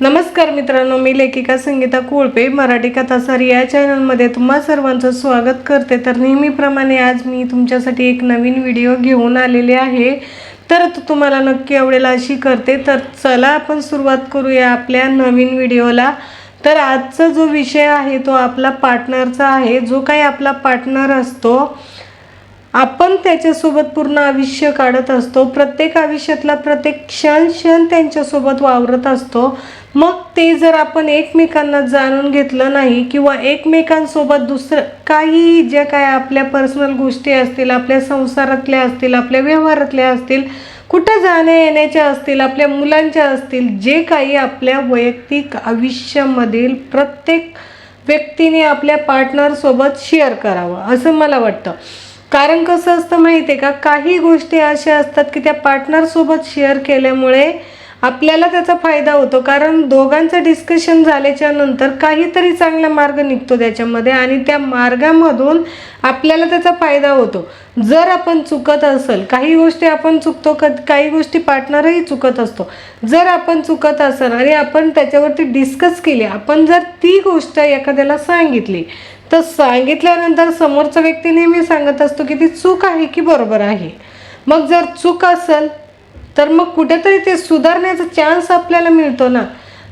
नमस्कार मित्रांनो मी लेखिका संगीता कोळपे मराठी कथासारी या चॅनलमध्ये तुम्हा सर्वांचं स्वागत करते. तर नेहमीप्रमाणे आज मी तुमच्यासाठी एक नवीन व्हिडिओ घेऊन आलेले आहे. तर तो तुम्हाला नक्की आवडेल अशी करते. तर चला आपण सुरुवात करूया आपल्या नवीन व्हिडिओला. तर आजचा जो विषय आहे तो आपला पार्टनरचा आहे. जो काही आपला पार्टनर असतो आपण त्याच्यासोबत पूर्ण आयुष्य काढत असतो. प्रत्येक आयुष्यातला प्रत्येक क्षण क्षण त्यांच्यासोबत वावरत असतो. मग ते जर आपण एकमेकांना जाणून घेतलं नाही किंवा एकमेकांसोबत दुसरं काही ज्या काय आपल्या पर्सनल गोष्टी असतील आपल्या संसारातल्या असतील आपल्या व्यवहारातल्या असतील कुठं जाण्या येण्याच्या असतील आपल्या मुलांच्या असतील जे काही आपल्या वैयक्तिक आयुष्यामधील प्रत्येक व्यक्तीने आपल्या पार्टनरसोबत शेअर करावं असं मला वाटतं. कारण कसं असतं माहिती आहे का? काही गोष्टी अशा असतात की त्या पार्टनरसोबत शेअर केल्यामुळे आपल्याला त्याचा फायदा होतो. कारण दोघांचं डिस्कशन झाल्याच्यानंतर काहीतरी चांगला मार्ग निघतो त्याच्यामध्ये आणि त्या मार्गामधून आपल्याला त्याचा फायदा होतो. जर आपण चुकत असेल काही गोष्टी आपण चुकतो क काही गोष्टी पार्टनरही चुकत असतो. जर आपण चुकत असेल आणि आपण त्याच्यावरती डिस्कस केली आपण जर ती गोष्ट एखाद्याला सांगितली तर सांगितल्यानंतर समोरचा व्यक्ती नेहमी सांगत असतो की ती चूक आहे की बरोबर आहे. मग जर चूक असेल तर मग कुठेतरी ते सुधारण्याचा चान्स आपल्याला मिळतो ना.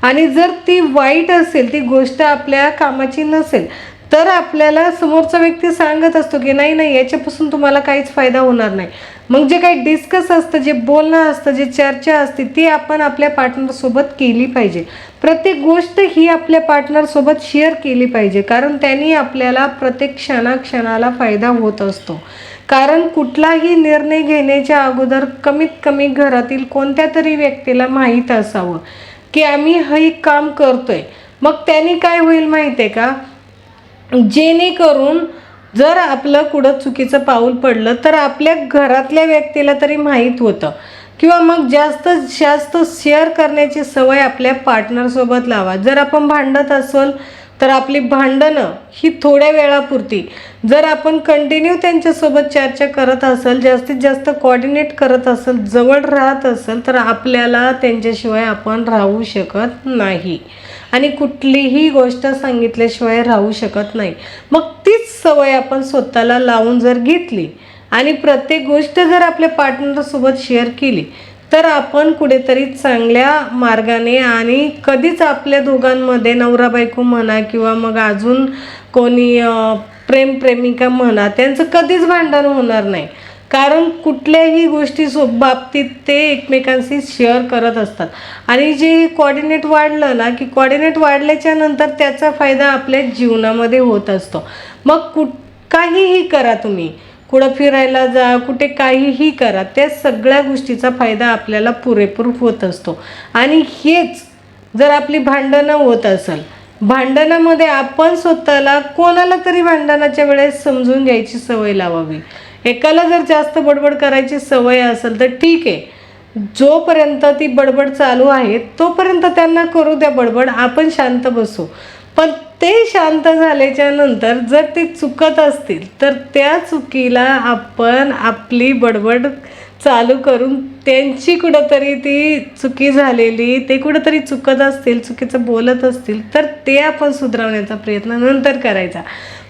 आणि जर ती वाईट असेल ती गोष्ट आपल्या कामाची नसेल तर आपल्याला समोरचा व्यक्ती सांगत असतो की नाही नाही याच्यापासून तुम्हाला काहीच फायदा होणार नाही. मग जे काही डिस्कस असतं जे बोलणं असतं जे चर्चा असते ती आपण आपल्या पार्टनरसोबत केली पाहिजे. प्रत्येक गोष्ट ही आपल्या पार्टनरसोबत शेअर केली पाहिजे कारण त्यांनी आपल्याला प्रत्येक क्षणाक्षणाला फायदा होत असतो. कारण कुठलाही निर्णय घेण्याच्या अगोदर कमीत कमी घरातील कोणत्या तरी व्यक्तीला माहीत असावं की आम्ही हे काम करतोय. मग त्यांनी काय होईल माहिती आहे का? जेणेकरून जर आपलं कुठं चुकीचं पाऊल पडलं तर आपल्या घरातल्या व्यक्तीला तरी माहीत होतं. किंवा मग जास्त जास्त शेअर करण्याची सवय आपल्या पार्टनरसोबत लावा. जर आपण भांडत असेल तर आपली भांडणं ही थोड्या वेळापुरती. जर आपण कंटिन्यू त्यांच्यासोबत चर्चा करत असेल जास्तीत जास्त कॉर्डिनेट करत असेल जवळ राहत असेल तर आपल्याला त्यांच्याशिवाय आपण राहू शकत नाही. आणि कुठलीही गोष्ट सांगितल्याशिवाय राहू शकत नाही. मग तीच सवय आपण स्वतःला लावून जर घेतली आणि प्रत्येक गोष्ट जर आपल्या पार्टनरसोबत शेअर केली तर आपण कुठेतरी चांगल्या मार्गाने आणि कधीच आपल्या दोघांमध्ये नवरा बायको म्हणा किंवा मग अजून कोणी प्रेम प्रेमिका म्हणा त्यांचं कधीच भांडण होणार नाही. कारण कुठल्याही गोष्टी सो बाबतीत ते एकमेकांशी शेअर करत असतात. आणि जे कॉर्डिनेट वाढलं ना की कॉर्डिनेट वाढल्याच्या नंतर त्याचा फायदा आपल्या जीवनामध्ये होत असतो. मग कुठ काहीही करा तुम्ही. कुठं फिरायला जा कुठे काहीही करा त्या सगळ्या गोष्टीचा फायदा आपल्याला पुरेपूर होत असतो. आणि हेच जर आपली भांडणं होत असेल भांडणामध्ये आपण स्वतःला कोणाला तरी भांडणाच्या वेळेस समजून घ्यायची सवय लावावी. एकाला जर जास्त बडबड करायची सवय असेल तर ठीक आहे. जोपर्यंत ती बडबड चालू आहे तोपर्यंत त्यांना करू द्या बडबड आपण शांत बसू. पण ते शांत झाल्याच्यानंतर जर ते चुकत असतील तर त्या चुकीला आपण आपली बडबड चालू करून त्यांची कुठंतरी ती चुकी झालेली ते कुठंतरी चुकत असतील चुकीचं बोलत असतील तर ते आपण सुधारवण्याचा प्रयत्न नंतर करायचा.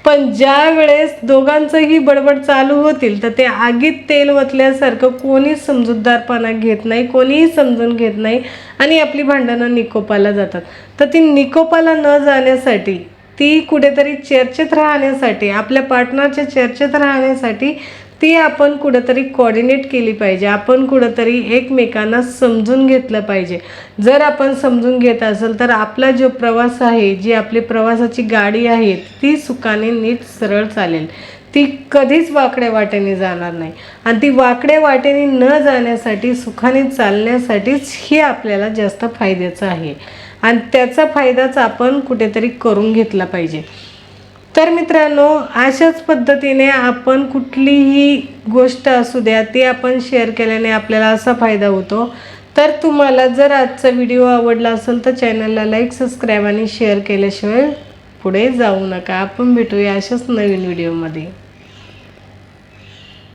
पण ज्या वेळेस दोघांचंही बडबड चालू होतील तर ते आगीत तेल ओतल्यासारखं कोणीच समजूतदारपणा घेत नाही कोणीही समजून घेत नाही आणि आपली भांडणं निकोपाला जातात. तर ती निकोपाला न जाण्यासाठी ती कुठेतरी चर्चेत राहण्यासाठी आपल्या पार्टनरच्या चर्चेत राहण्यासाठी ती आपण कुठंतरी कॉर्डिनेट केली पाहिजे. आपण कुठंतरी एकमेकांना समजून घेतलं पाहिजे. जर आपण समजून घेत असेल तर आपला जो प्रवास आहे जी आपली प्रवासाची गाडी आहे ती सुखाने नीट सरळ चालेल. ती कधीच वाकड्या वाटेने जाणार नाही. आणि ती वाकड्या वाटेने न जाण्यासाठी सुखाने चालण्यासाठीच हे आपल्याला जास्त फायद्याचं आहे. आणि त्याचा फायदाच आपण कुठेतरी करून घेतला पाहिजे. तर मित्रांनो अशाच पद्धतीने आपण कुठलीही गोष्ट असू द्या ती आपण शेअर केल्याने आपल्याला असा फायदा होतो. तर तुम्हाला जर आजचा व्हिडिओ आवडला असेल तर चॅनलला लाईक सबस्क्राईब आणि शेअर केल्याशिवाय पुढे जाऊ नका. आपण भेटूया अशाच नवीन व्हिडिओमध्ये